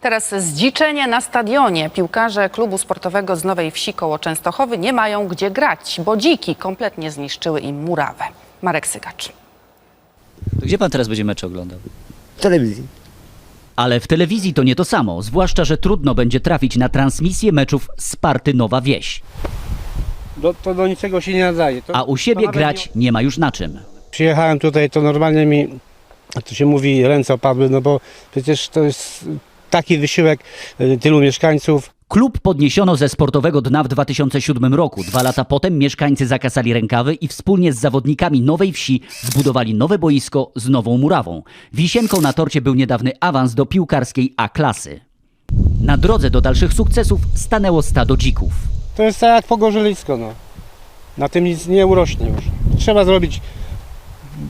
Teraz zdziczenie na stadionie. Piłkarze klubu sportowego z Nowej Wsi koło Częstochowy nie mają gdzie grać, bo dziki kompletnie zniszczyły im murawę. Marek Sygacz. To gdzie pan teraz będzie mecze oglądał? w telewizji. Ale w telewizji to nie to samo, zwłaszcza, że trudno będzie trafić na transmisję meczów Sparty Nowa Wieś. Do, to do niczego się nie nadaje. To, A u to siebie nawet grać nie ma już na czym. Przyjechałem tutaj, to normalnie mi, jak to się mówi, ręce opadły, no bo przecież to jest taki wysiłek y, tylu mieszkańców. Klub podniesiono ze sportowego dna w 2007 roku. Dwa lata potem mieszkańcy zakasali rękawy i wspólnie z zawodnikami Nowej Wsi zbudowali nowe boisko z nową murawą. Wisienką na torcie był niedawny awans do piłkarskiej A-klasy. Na drodze do dalszych sukcesów stanęło stado dzików. To jest tak jak pogorzylisko, no. Na tym nic nie urośnie już. Trzeba zrobić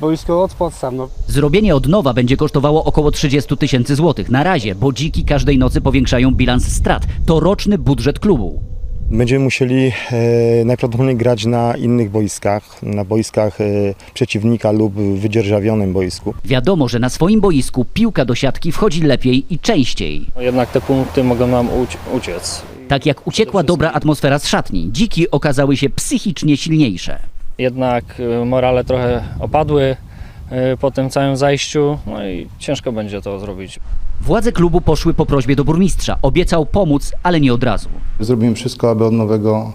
boisko od podstaw, no. Zrobienie od nowa będzie kosztowało około 30 tysięcy złotych. Na razie, bo dziki każdej nocy powiększają bilans strat. To roczny budżet klubu. Będziemy musieli e, najprawdopodobniej grać na innych boiskach, na boiskach e, przeciwnika lub wydzierżawionym boisku. Wiadomo, że na swoim boisku piłka do siatki wchodzi lepiej i częściej. No Jednak te punkty mogą nam uci- uciec. Tak jak uciekła dobra atmosfera z szatni, dziki okazały się psychicznie silniejsze. Jednak y, morale trochę opadły y, po tym całym zajściu, no i ciężko będzie to zrobić. Władze klubu poszły po prośbie do burmistrza. Obiecał pomóc, ale nie od razu. Zrobimy wszystko, aby od nowego,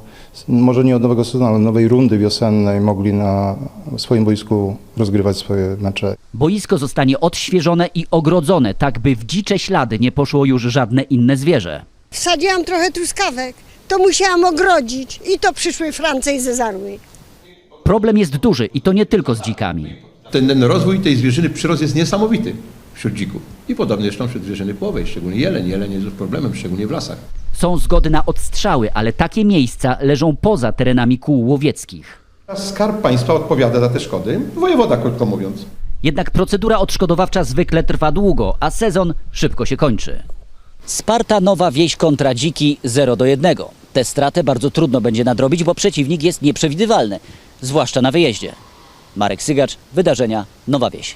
może nie od nowego sezonu, ale nowej rundy wiosennej mogli na swoim boisku rozgrywać swoje mecze. Boisko zostanie odświeżone i ogrodzone, tak by w dzicze ślady nie poszło już żadne inne zwierzę. Wsadziłam trochę truskawek, to musiałam ogrodzić i to przyszły France i zezarły. Problem jest duży i to nie tylko z dzikami. ten, ten rozwój tej zwierzyny, przyrost jest niesamowity wśród dzików. I podobnie zresztą wśród zwierzyny płowej, szczególnie jeleń. Jeleń jest już problemem, szczególnie w lasach. Są zgody na odstrzały, ale takie miejsca leżą poza terenami kół łowieckich. Skarb Państwa odpowiada za te szkody, wojewoda krótko mówiąc. Jednak procedura odszkodowawcza zwykle trwa długo, a sezon szybko się kończy. Sparta Nowa Wieś kontra Dziki 0 do 1. Tę stratę bardzo trudno będzie nadrobić, bo przeciwnik jest nieprzewidywalny, zwłaszcza na wyjeździe. Marek Sygacz, Wydarzenia Nowa Wieś.